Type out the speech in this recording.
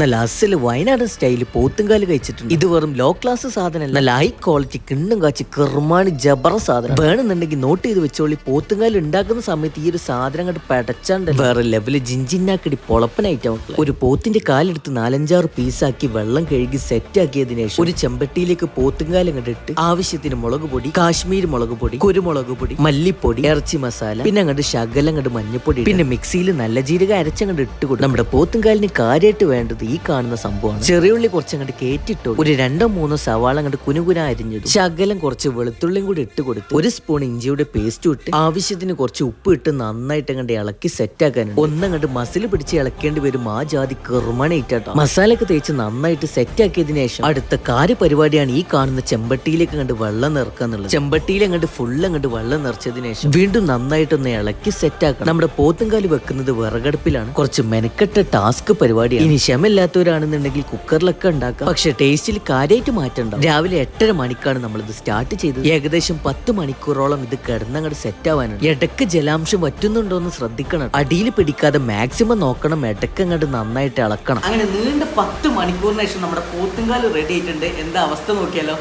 നല്ല അസൽ വയനാടൻ സ്റ്റൈലിൽ പോത്തുംകാൽ കഴിച്ചിട്ടുണ്ട്. ഇത് വെറും ലോ ക്ലാസ് സാധനമല്ല. നല്ല ഹൈ ക്വാളിറ്റി കിണ്ണും കാച്ചി കിർമാണി ജബറ സാധനം. വേണമെന്നുണ്ടെങ്കിൽ നോട്ട് ചെയ്ത് വെച്ചോളി. പോത്തുംകാൽ ഉണ്ടാക്കുന്ന സമയത്ത് ഈ ഒരു സാധനം അങ്ങോട്ട് പടച്ചാണ്ട് വേറെ ലെവൽ ജിഞ്ചിന്നാക്കടി പൊളപ്പനായിട്ട് ഒരു പോത്തിന്റെ കാലെടുത്ത് നാലഞ്ചാറ് പീസാക്കി വെള്ളം കഴുകി സെറ്റ് ആക്കിയതിനു ശേഷം ഒരു ചെമ്പട്ടിയിലേക്ക് പോത്തുംകാൽ ഇട്ട് ആവശ്യത്തിന് മുളക് പൊടി കാശ്മീർ മുളക് പൊടി കുരുമുളക് പൊടി മല്ലിപ്പൊടി ഇറച്ചി മസാല പിന്നെ അങ്ങോട്ട് ശകലം അങ്ങോട്ട് മഞ്ഞപ്പൊടി പിന്നെ മിക്സിയിൽ നല്ല ജീരക അരച്ചങ്ങോട്ട് ഇട്ട് കൊടുക്കും. നമ്മുടെ പോത്തുംകാലിന് കാര്യമായിട്ട് വേണ്ടത് ഈ കാണുന്ന സംഭവമാണ്. ചെറിയുള്ളി കുറച്ചങ്ങോട്ട് കേറ്റിട്ടു ഒരു രണ്ടോ മൂന്നോ സവാള അങ്ങോട്ട് കുനുകുന അരിഞ്ഞിടും ശകലം കുറച്ച് വെളുത്തുള്ളിയും കൂടി ഇട്ട് കൊടുത്ത് ഒരു സ്പൂൺ ഇഞ്ചിയുടെ പേസ്റ്റ് ഇട്ട് ആവശ്യത്തിന് കുറച്ച് ഉപ്പ് ഇട്ട് നന്നായിട്ട് അങ്ങോട്ട് ഇളക്കി സെറ്റ് ആക്കാനുണ്ട്. ഒന്നങ്ങോട്ട് മസിൽ പിടിച്ച് ഇളക്കേണ്ടി വരും ആ ജാതി കെറുമണയിട്ടോ മസാലയൊക്കെ തേച്ച് നന്നായിട്ട് സെറ്റ് ആക്കിയതിനു ശേഷം അടുത്ത കാര്യ പരിപാടിയാണ് ഈ കാണുന്ന ചെമ്പട്ടിയിലേക്ക് അങ്ങോട്ട് വെള്ളം നിറക്കുക എന്നുള്ളത്. ചെമ്പട്ടിയിൽ അങ്ങോട്ട് ഫുൾ അങ്ങോട്ട് വെള്ളം നിറച്ചതിനു ശേഷം വീണ്ടും നന്നായിട്ടൊന്ന് ഇളക്കി സെറ്റ് ആക്കണം. നമ്മുടെ പോത്തുംകാലി വെക്കുന്നത് വിറകടുപ്പിലാണ്. കുറച്ച് മെനക്കെട്ട ടാസ്ക് പരിപാടിയാണ്. ഇനി ക്ഷമയില്ലാത്തവരാണെന്നുണ്ടെങ്കിൽ കുക്കറിലൊക്കെ ഉണ്ടാക്കാം. പക്ഷെ ടേസ്റ്റിൽ കാര്യമായിട്ട് മാറ്റണ്ട രാവിലെ എട്ടര മണിക്കാണ് നമ്മൾ ഇത് സ്റ്റാർട്ട് ചെയ്തത്. ഏകദേശം പത്ത് മണിക്കൂറോളം ഇത് കിടന്നങ്ങോട്ട് സെറ്റ് ആവാനുണ്ട്. ഇടയ്ക്ക് ജലാംശം പറ്റുന്നുണ്ടോ എന്ന് ശ്രദ്ധിക്കണം. അടിയിൽ പിടിക്കാതെ മാക്സിമം നോക്കണം. ഇടയ്ക്ക് അങ്ങോട്ട് നന്നായിട്ട് ഇളക്കണം. അങ്ങനെ നീണ്ട പത്ത് മണിക്കൂറിന് ശേഷം നമ്മുടെ പോത്തുംകാൽ റെഡി ആയിട്ടുണ്ട്. എന്താ അവസ്ഥ നോക്കിയാലോ?